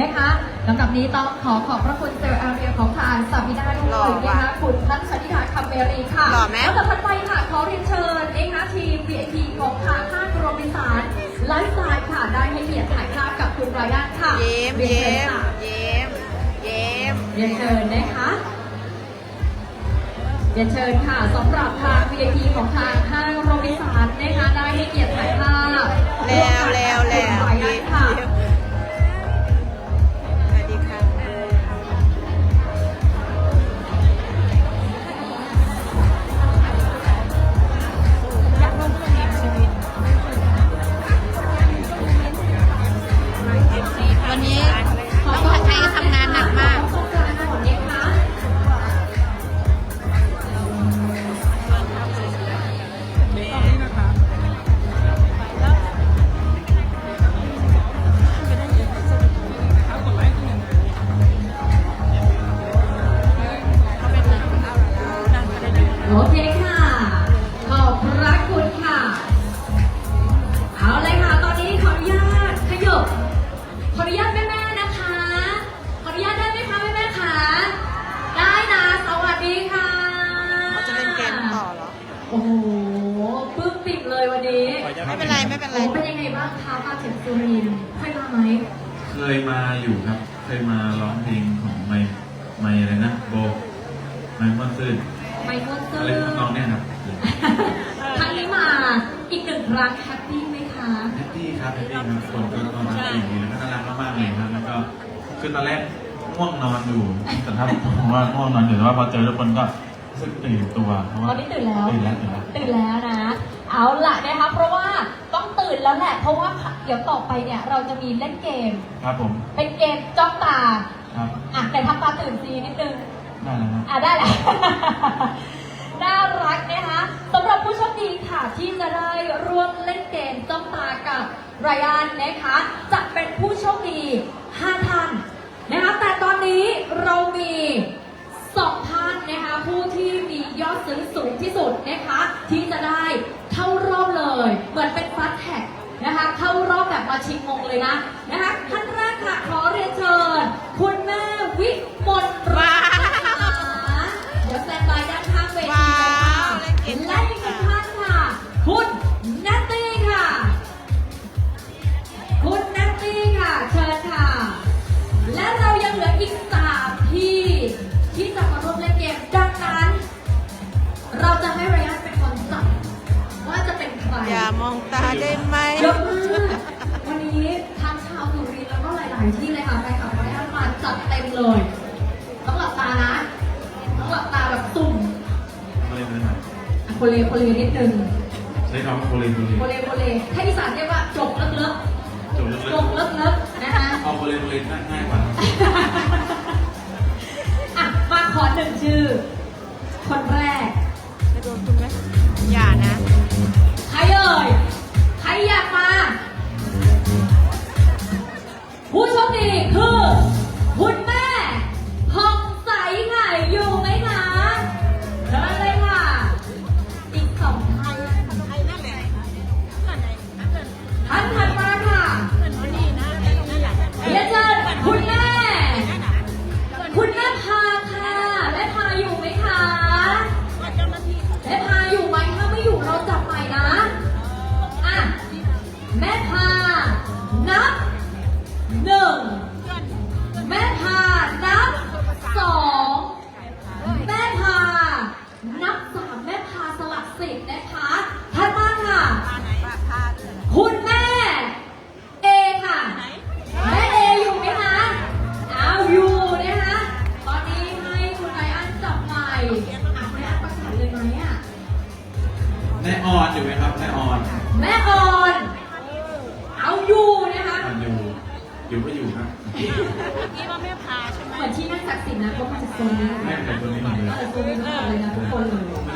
นะคะลำดับนี้ต้องขอขอบพระคุณเซอร์อาเรียของทางสามินาด้หล่วอยว่ะนะคะคุณทัศนิธาคำเบรีค่ะหล่อไหมแล้วต่อถัดไปค่ะขอเรียนเชิญนะคะทีม VIP ของทางห้างโรบินสันไลฟ์สไตล์ค่ะได้ให้เกียรติถ่ายภาพกับคุณไรอันค่ะเย้มเรียนเย้เชิญมค่ะเย้มเย้มเรียนเชิญนะคะเรียนเชิญค่ะสำหรับทาง VIP ของทางห้างโรบินสันนะคะได้ให้เกียรติถ่ายภาพแล้วแล้วแล้วร่วมกับคุณไรอันค่ะ ครับครั้งนี้มาอีกหนึ่งครั้งแฮปปี้ไหมคะแฮปปี้ครับแฮปปี้ครับคนก็ต้อนรับดีแล้วก็น่ารักมากๆเลยครับแล้วก็คือตอนแรกง่วงนอนอยู่แต่ถ้าผมว่าง่วงนอนอยู่แต่ว่าพอเจอทุกคนก็รู้สึกตื่นตัวเพราะว่าตอนนี้ตื่นแล้วตื่นแล้วตื่นแล้วตื่นแล้วนะ เอาล่ะนะคะเพราะว่าต้องตื่นแล้วแหละ เพราะว่าเดี๋ยวต่อไปเนี่ยเราจะมีเล่นเกม ครับผม เป็นเกมจ้องตา ครับอะแต่ทำตาตื่นซีนิดนึง ได้แล้วครับอะได้แหละ น่ารักนะคะสำหรับผู้โชคดีค่ะที่จะได้ร่วมเล่นเกมจ้องตากับไรอันนะคะ จะเป็นผู้โชคดี 5 ท่านนะคะแต่ตอนนี้เรามีสองท่านนะคะผู้ที่มียอดซื้อสูงที่สุดนะคะที่จะได้เข้ารอบเลย เหมือนเป็นฟัสแท็กนะคะเข้ารอบแบบมาชิงมงเลยนะนะคะท่านแรกค่ะขอเรียนเชิญ คุณแม่วิมลรัต ออีกสามที่ ที่จะมาร่วมเล่นเกมดังนั้น เราจะให้ไรอันเป็นคนจับว่าจะเป็นใครอย่ามองตาได้ไหมเยอะมากวันนี้ทั้งชาวสุรินทร์แล้วก็หลาย ๆ ที่เลยค่ะแฟนคลับไรอันมาจัดเต็มเลย ต้องหลับตานะต้องหลับตาแบบตุ่มโคเลนเลยครับอะโคเลโคเลนิดนึงใช้คำว่าโคเลนโคเลนโคเลโคเลถ้าอีสานเรียกว่าจกเลิกเลิกจบเลิกจกเลิกเลิกนะคะ เอาโคเลยเลยง่ายกว่า อะ มาขอหนึ่งชื่อ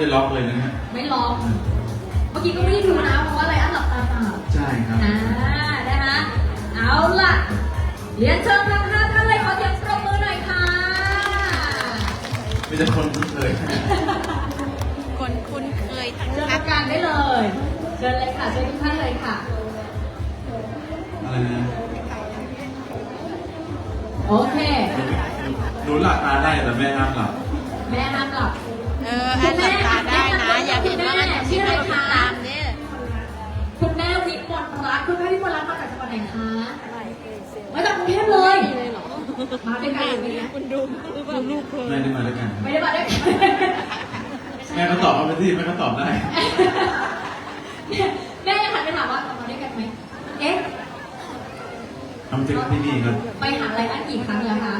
ไม่ได้ล็อกเลยนะฮะไม่ล็อก เมื่อกี้ก็ไม่ได้ดูนะ เพราะว่าไลอันหลับตาเปล่าใช่ครับอ่านะคะเอาล่ะเรียนเชิญทั้งห้าท่านเลยขอเสียงปรบมือหน่อยค่ะมีแต่คนคุ้นเคยคนคุ้นเคยทั้งเชิญนั้ทานงการได้เลย เชิญเลยค่ะเชิญทุกท่านเลยค่ะอะไรนะนูหลับตาได้แต่แม่ห้ามหลับแม่ห้ามหลับเออแอนหลับตาได้นะ อย่าเห็นว่ามันจะคิดอะไรผิดตามเนี่ยคุณแม่วิมลรัตน์คุณแม่วิมลรัตน์มาจากจังหวัดไหนคะมาจากกรุงเทพเลย มาด้วยกันหรือไม่ได้คุณดูดูลูกเธอแม่ได้มาด้วยกันไม่ได้มาด้วยกันแม่ก็ตอบมาไปที่แม่ก็ตอบได้แม่ยังหันไปถามว่ามาด้วยกันไหมเอ๊ะทำจริงที่นี่ครับไปหาอะไรอันกี่ครั้งแล้วคะ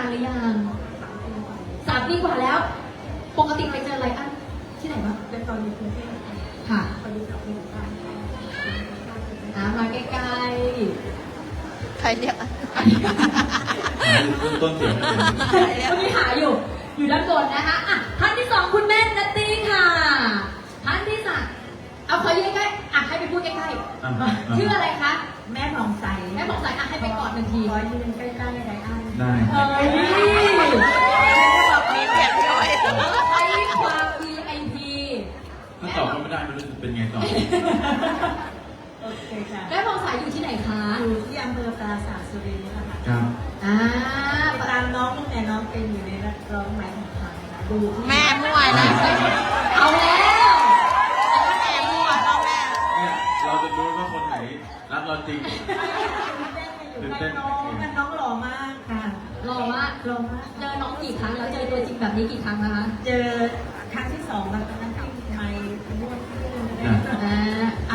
านานหรือยังสามปีกว่าแล้ว ปกติไปเจอไรอันที่ไหนบ้างเป็นตอนอยู่กรุงเทพค่ะค่ะตอนอยู่กับคุณป้าอะมาใกล้ใครเรียกต้นเสียงไม่เป็นๆวันนี้หาอยู่ อยู่ด้านบนนะคะอะท่านที่สองคุณแม่นัตตี้ค่ะท่านที่สามเอาขอยืนใกล้ๆอะให้ไปพูดใกล้อะๆชื่ออะไรคะ แม่ผ่องใส แม่บอกสายอะให้ไปกอดหนึ่งทีขอยืนใกล้ๆไรอัน ได้ เอ้ย บอกมีเปลี่ยนด้วย ให้ความ VIP ถ้าตอบก็ไม่ได้ไม่รู้จะเป็นไง ต่อ โอเคค่ะแม่พองสายอยู่ที่ไหนคะอยู่ที่อำเภอปราสาทสุรินทร์นี่แหละค่ะครับ อ่าติดตามน้องตั้งแต่น้องเป็นอยู่ในนักร้องใหม่ของไทยนะดูที่แม่มั่วนะเอาแล้วแม่มั่วพ่อแม่เนี่ยเราจะรู้ว่าคนไหนรักเราจริง ตื่นเต้นอยู่กับน้องมันน้องหล่อมากค่ะรอว่าหล่อมากเจอน้องกี่ครั้งแล้วเจอตัวจริงแบบนี้กี่ครั้งแล้วคะ เจอครั้งที่สองแล้วตอ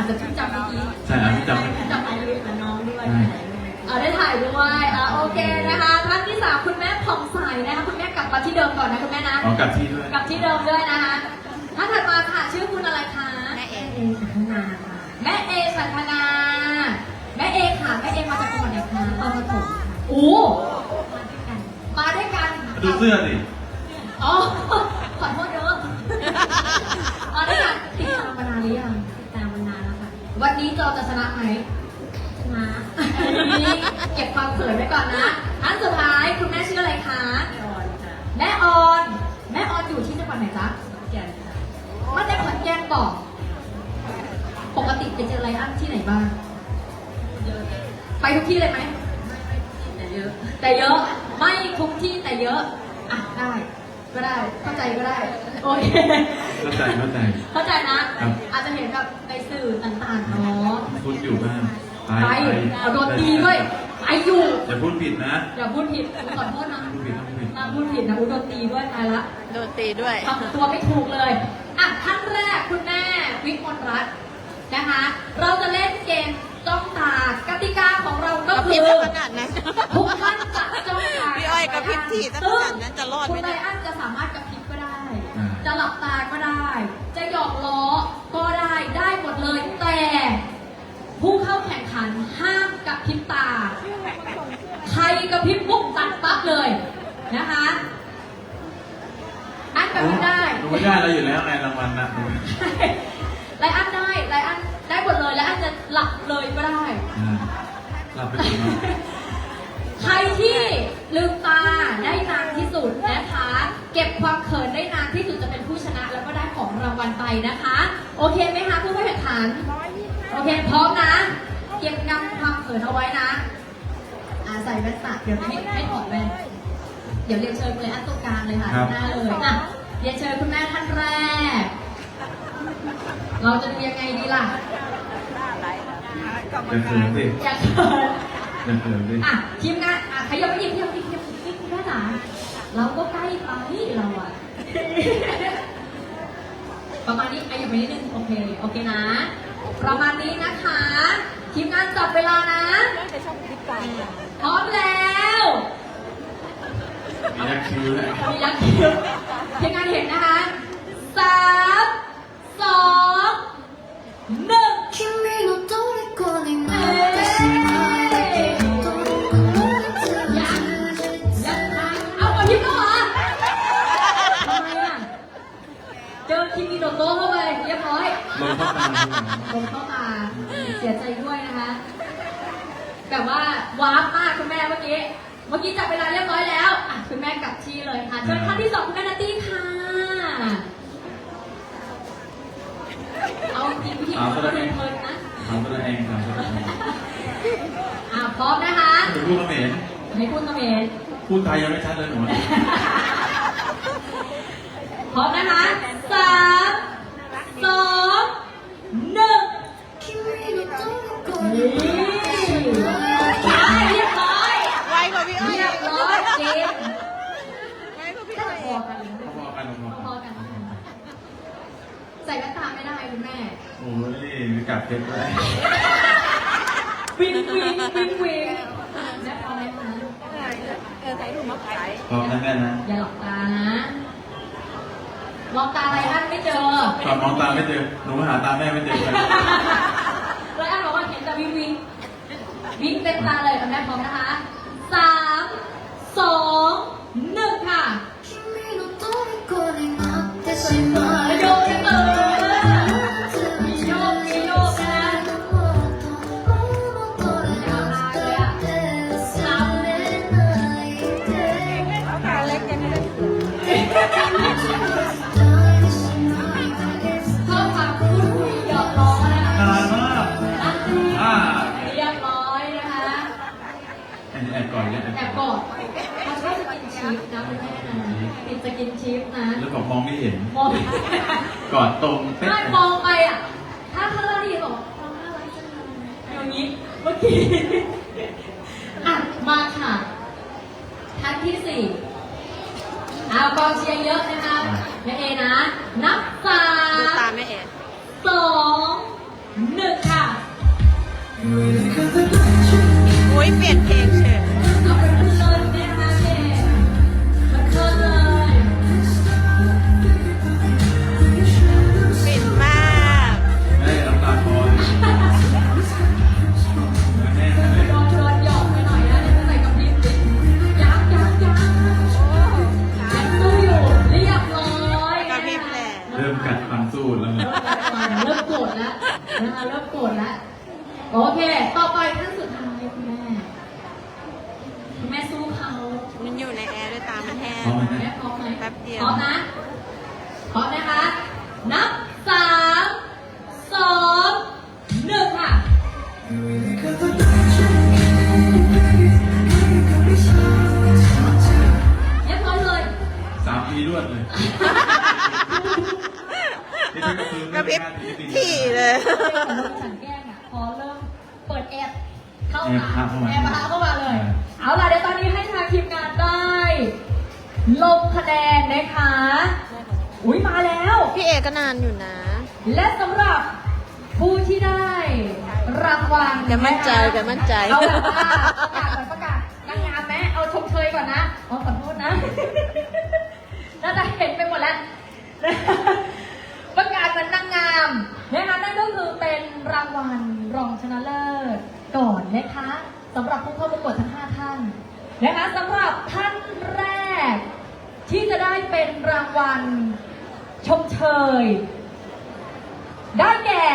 าอาจจะพี่จำเมื่อกี้ใช่อะพี่จำไม่จำไปด้วยกับน้องด้วยเอาได้ถ่ายด้วยอ่าโอเคนะคะท่านที่สามคุณแม่ผ่องใสนะคะคุณแม่กลับมาที่เดิมก่อนนะคุณแม่นะ อ๋อกลับที่ด้วย กลับที่เดิมด้วยนะคะท่านถัดมาค่ะชื่อคุณอะไรคะ แม่เอแม่งเองสังนาค่ะแม่เอสันทนา แม่เอค่ะแม่เอมาจากจังหวัดไหนคะตอนปฐมค่ะโอ้มาด้วยกัน มาด้วยกัน ดูเสื้อสิ อ๋อ วันนี้เราจะชนะไหมมานี่เก็บความเขินไว้ก่อนนะท่านสุดท้ายคุณแม่ชื่ออะไรคะก่อนค่ะแม่ออน แม่ออนอยู่ที่จังหวัดไหนจ๊ะแก่นค่ะมาจากขอนแก่นบอก ปกติไปเจอไรอันที่ไหนบ้าง เยอะไปทุกที่เลยไหมแต่เยอะ แต่เยอะ ไม่ทุกที่แต่เยอะ อะได้ ก็ได้ เข้าใจก็ได้ โอเค เข้าใจเข้าใจ เข้าใจนะ ครับ อาจจะเห็นแบบในสื่อต่างๆเนาะพูดอยู่บ้างไปไปเอาโดนตีด้วยไปอยู่ อย่าพูดผิดนะ อย่าพูดผิดขอโทษนะพูดผิดต้องผิดนะพูดผิดนะอุ้ยโดนตีด้วยตายละโดนตีด้วย ทำตัวไม่ถูกเลย อะท่านแรกคุณแม่วิมลรัตน์นะคะ เราจะเล่นเกมจ้องตากติกาของเราก็กระพคืริบอขนาดนั้น ทุกท่านจะจ้องตาพี่อ้อยกระพริบถี่ตั้งขนาดนั้นจะรอดไหมคุณไลเนี่ยอ้อนจะสามารถกระพริบก็ได้อ่า จะหลับตาก็ได้ จะหยอกล้อก็ได้ได้หมดเลย แต่ผู้เข้าแข่งขันห้ามกระพริบตา ใครกระพริบปุ๊บตัดปั๊บเลยนะคะ อันกระพริบได้ดูไม่ได้เราอยู่แล้วไงรางวัลนะดูไลอันได้ไลอันได้หมดเลยไลอันจะหลับเลยก็ได้ อ่าหลับไปถึงแล้ว ใครที่ลืมตาได้นานที่สุดนะคะ เก็บความเขินได้นานที่สุดจะเป็นผู้ชนะ แล้วก็ได้ของรางวัลไปนะคะ โอเคไหมคะผู้เข้าแข่งขันโอเคพร้อมนะ เก็บงำความเขินเอาไว้นะอ่าใส่แว่นตาเดี๋ยวให้ให้ถอดแว่นเดี๋ยวเรียนเชิญเลยอันตรงกลางเลยค่ะครับ หน้าเลยอะเรียนเชิญคุณแม่ท่านแรก เราจะดูยังไงดีล่ะ อย่าเขินสิอยากเขินอ ย่าเขินสิอะทีมงานอะขยับไปหยิบขยับไปหยิบขยับไปหยิบคุณแม่จ๋าเราก็ใกล้ไปเราอะ ประมาณนี้ขยับไปนิดนึงโอเคโอเคนะ ประมาณนี้นะคะ ทีมงานจับเวลานะพร้อมแล้วมียักคิ้วด้วมียักคิวทีมงานเห็นนะคะสามสองหนึ่ง เข้าตาดูหน่อยลงเข้ามาเสียใจด้วยนะคะแบบว่าวาร์ปมากคุณแม่เมื่อกี้เมื่อกี้จับเวลาเรียบร้อยแล้วอะคุณแม่กลับที่เลยค่ะเชิญท่านที่สองคุณแม่นัตตี้ค่ะเอาจริงพี่เอาซะแล้วเพไงลินๆนะทำตัวเองทำตัวเองอะพร้อมนะคะจะพูดเขมรให้พูดเขมรพูดไทยยังไม่ชัดเลยหนูพร้อมนะคะสาม ส่แว่นตาไม่ได้คุณแม่ โอ้ยมีกัดเพชรด้วย วิงวิงวิงวิงแม่พร้อมไหมคะเออใส่ถุงมาขายพร้อมนะแม่นะอย่าหลับตานะ มองตาอะไรท่านไม่เจอ ตอนมองตาไม่เจอ หนูหาตาแม่ไม่เจอเลยแล้วอันบอกว่าเห็นแต่วิงวิงวิงเต็มตาเลยกับแม่พร้อมนะคะสามสอง กอดตรงเป๊ะไม่มองไปอะ ถ้าข้างล่างดีบอกมองน่ารักจังเลยอย่างนี้ เมื่อกี้ อะ มาค่ะท่านที่สี่เอากองเชียร์เยอะนะคะแม่เอนะ นับสาดูมตาแม่เอ๋สองหนึ่งค่ะ อุ้ยเปลี่ยนเพลงเฉย นะคะเริ่มโกรธแล้วโอเค ต่อไปท่านสุดท้ายคุณแม่คุณแม่สู้เขามันอยู่ในแอร์ด้วยตามันแห้งพร้อมไหมแม่พร้อมไหมแป๊บเดียวพร้อมนะพร้อมนะคะ นับสามสองหนึ่งค่ะเรียบร้อยเลยสามปีรวดเลยนี่เป็นกระพือกระพริบ ถี่เลยฉันแกล้งอะพอเริ่มเปิดแอปเข้าแอบมาพาเข้ามาแอบพาเข้ามาเลย เอาล่ะเดี๋ยวตอนนี้ให้ทางทีมงานได้ลงคะแนนนะคะ อุ้ยมาแล้ว พี่เอก็นานอยู่นะ และสำหรับผู้ที่ได้รางวัลแกมั่นใจแกมั่นใจ เอาแบบว่าประกาศก่อนประกาศนางงามไหมเอาชมเชยก่อนนะอ๋อขอโทษนะน่าจะเห็นไปหมดแล้ว ประกาศเป็นนางงามนะคะนั่นก็คือเป็นราง วัลรองชนะเลิศก่อนนะคะสำหรับผู้เข้าประกวดทั้ง 5 ท่านนะคะสำหรับท่านแรก ที่จะได้เป็นรางวัลชมเชย ได้แก่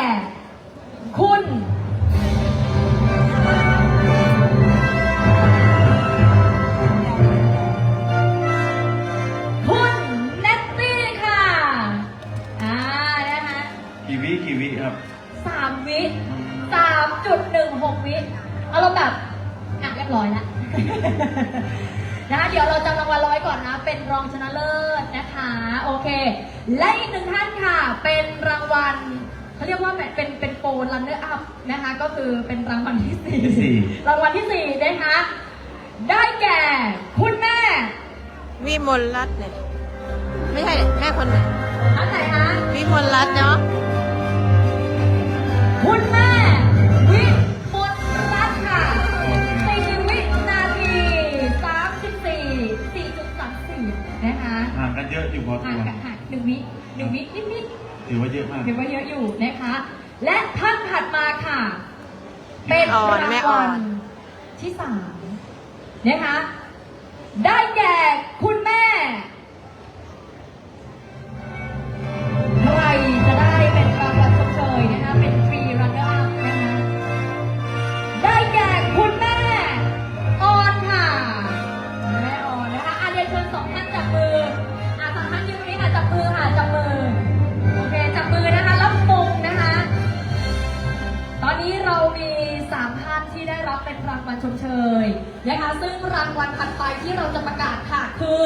คุณคุณเนตตี้ค่ะอ่านะคะกีวิกี่วิครับ สามวิสามจุดหนึ่งหกวิเอาเราแบบอะเรียบร้อยแล้ว นะคะเดี๋ยวเราจำรางวัลร้อยก่อนนะ เป็นรองชนะเลิศนะคะ โอเค และอีกหนึ่งท่านค่ะ เป็นรางวัลเขาเรียกว่าเป็นเป็นโปรลันเนอร์อัพนะคะ ก็คือเป็นรางวัลที่สี่ที่สี่ รางวัลที่สี่นะคะ ได้แก่คุณแม่วิมลรัตน์เนี่ย ไม่ใช่แม่คนไหน ท่านไหนคะ วิมลรัตน์เนาะ คุณแม่ วิมลรัตน์ค่ะสี่วินาทีสามสิบสี่สี่จุดสามสี่นะคะห่างกันเยอะอยู่พอตัห่างวกันห่างหนึ่งวิหนึ่งวินิดนิดถือว่าเยอะมากๆถือว่าเยอะอยู่นะคะ และท่านถัดมาค่ะแม่เป็นอ่อนราแม่งอ่อวันลที่สามนะคะ ได้แก่คุณแม่ เป็นรางวัลชมเชยนะคะ ซึ่งรางวัลถัดไปที่เราจะประกาศค่ะ คือ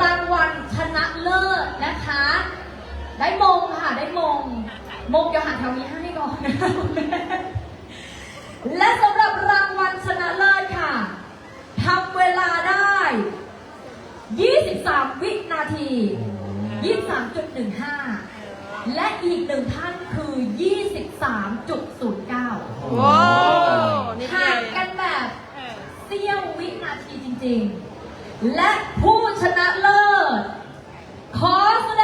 รางวัลชนะเลิศนะคะ ได้มงค่ะได้มง มงเดี๋ยวหาแถวนี้ให้ก่อนนะคะคุณแม่และสำหรับรางวัลชนะเลิศค่ะทำเวลาได้ 23 วินาที 23.15 และอีกหนึ่งท่านคือ 23.09 โอ้นี่ห่างเลกัยนแบบเสี้ ยววินาทีจริงๆ และผู้ชนะเลิศ ขอแสดง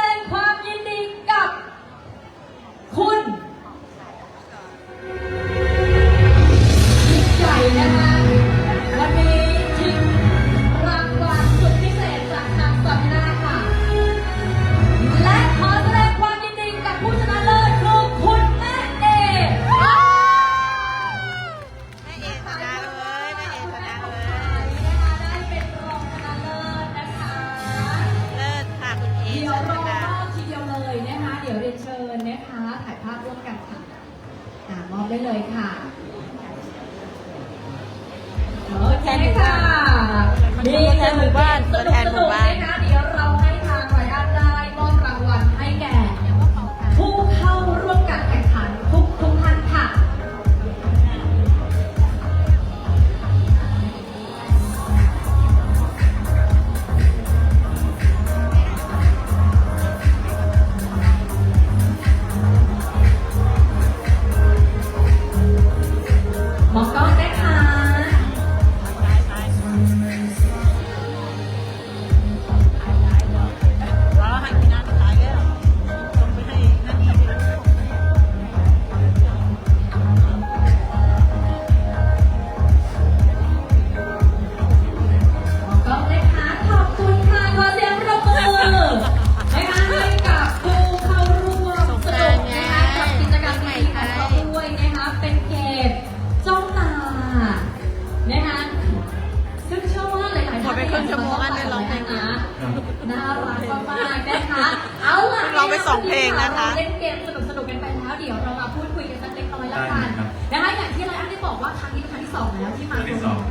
องไปสองเพลงนะคะเราเล่นเกมสนุกๆกันไปแล้วเดี๋ยวเรามาพูดคุยกันสักเล็กน้อยแล้วกันได้ครับ นะคะอย่างที่ไรอันได้บอกว่าครั้งนี้เป็นครั้งที่สองแล้วที่มาครั้งที่สองร